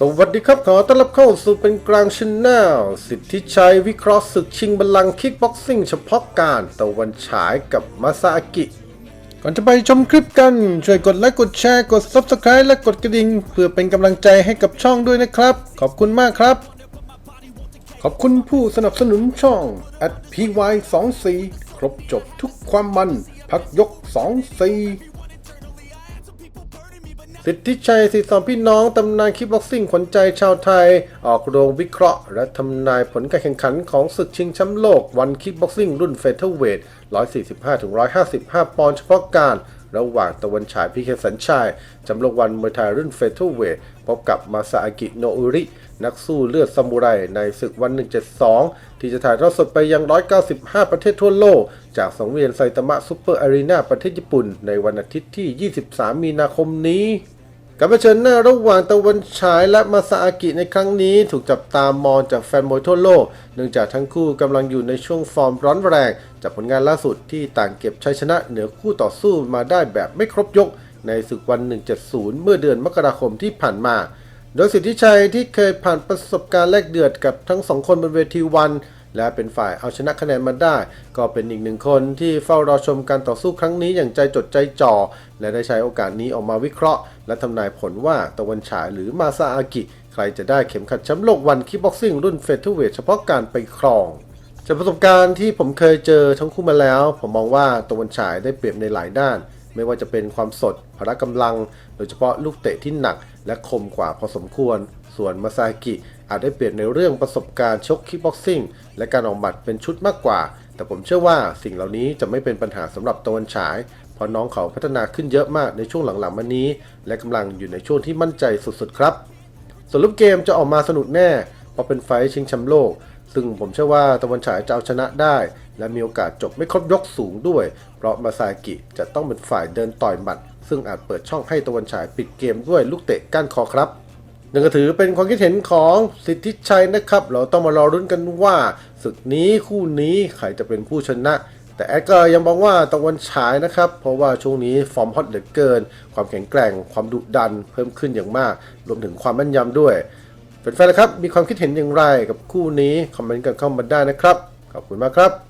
สวัสดีครับขอต้อนรับเข้าสู่เป็นกลางชนแนลสิทธิชัยวิเคราะห์ศึกชิงบัลลังก์คิกบ็อกซิ่งเฉพาะการตะวันฉายกับมาซาอากิ ก่อนจะไปชมคลิปกัน ช่วยกดไลค์กดแชร์กด Subscribe และกดกระดิ่งเพื่อเป็นกำลังใจให้กับช่องด้วยนะครับ ขอบคุณมากครับ ขอบคุณผู้สนับสนุนช่อง at py24 ครบจบทุกความมัน พักยก 24 สิทธิชัยสีสองพี่น้องตำนานคิกบ็อกซิ่งขวัญใจชาวไทย ออกโรงวิเคราะห์ และทำนายผลการแข่งขันของศึกชิงแชมป์โลกวันคิกบ็อกซิ่งรุ่นเฟเธอร์เวท 145-155 ปอนด์เฉพาะการ ระหว่างตะวันฉายพิเคสัญชัยจำลองวันมวยไทยรุ่นเฟเธอร์เวท พบกับมาซาอากิโนอุริ นักสู้เลือดซามูไรในศึกวัน 172 ที่จะถ่ายทอดสดไปยัง 195 ประเทศทั่วโลก จากสังเวียนไซตามะซูเปอร์อารีนาประเทศญี่ปุ่น ในวันอาทิตย์ที่ 23 มีนาคมนี้ การเผชิญหน้าระหว่างตะวันฉายและมาซาอากิในครั้งนี้ถูกจับตามองจากแฟนมวยทั่วโลก เนื่องจากทั้งคู่กำลังอยู่ในช่วงฟอร์มร้อนแรง จากผลงานล่าสุดที่ต่างเก็บชัยชนะเหนือคู่ต่อสู้มาได้แบบไม่ครบยก ในศึกวัน 170 เมื่อเดือนมกราคมที่ผ่านมา โดยสิทธิชัยที่เคยผ่านประสบการณ์แลกเดือดกับทั้งสองคนบนเวทีวัน และเป็นฝ่ายเอาชนะคะแนนมาได้ ก็เป็นอีกหนึ่งคนที่เฝ้ารอชมการต่อสู้ครั้งนี้อย่างใจจดใจจ่อ และได้ใช้โอกาสนี้ออกมาวิเคราะห์ และทำนายผลว่าตะวันฉายหรือมาซาอากิ ใครจะได้เข็มขัดแชมป์โลกวันคิบ็อกซิ่งรุ่นเฟเธอร์เวทเฉพาะการไปครองจากประสบการณ์ที่ผมเคยเจอทั้งคู่มาแล้ว ผมมองว่าตะวันฉายได้เปรียบในหลายด้าน ไม่ว่าจะเป็นความสดพละกำลัง โดยเฉพาะลูกเตะที่หนัก และคมกว่าพอสมควร ส่วนมาซากิอาจได้เปรียบในเรื่องประสบการณ์ชกคิกบ็อกซิ่งและการออกหมัดเป็นชุดมากกว่า แต่ผมเชื่อว่าสิ่งเหล่านี้จะไม่เป็นปัญหาสำหรับตะวันฉายเพราะน้องเขาพัฒนาขึ้นเยอะมากในช่วงหลังๆมานี้ และกำลังอยู่ในช่วงที่มั่นใจสุดๆครับส่วนรูปเกมจะออกมาสนุกแน่เพราะเป็นไฟชิงแชมป์โลก ซึ่งผมเชื่อว่าตะวันฉายจะเอาชนะได้ และมีโอกาสจบไม่ครบยกสูงด้วย เพราะมาซากิจะต้องเป็นฝ่ายเดินต่อยหมัด ซึ่งอาจเปิดช่องให้ตะวันฉายปิดเกมด้วยลูกเตะก้านคอครับนั่นก็ถือเป็นความคิดเห็นของสิทธิชัยนะครับ เราต้องมารอรุ้นกันว่าศึกนี้คู่นี้ใครจะเป็นผู้ชนะ แต่แอดก็ยังบอกว่าตะวันฉายนะครับ เพราะว่าช่วงนี้ฟอร์มฮอตเหลือเกิน ความแข็งแกร่ง ความดุดันเพิ่มขึ้นอย่างมาก รวมถึงความแม่นยำด้วย แฟนๆนะครับ มีความคิดเห็นอย่างไรกับคู่นี้ คอมเมนต์กันเข้ามาได้นะครับ ขอบคุณมากครับ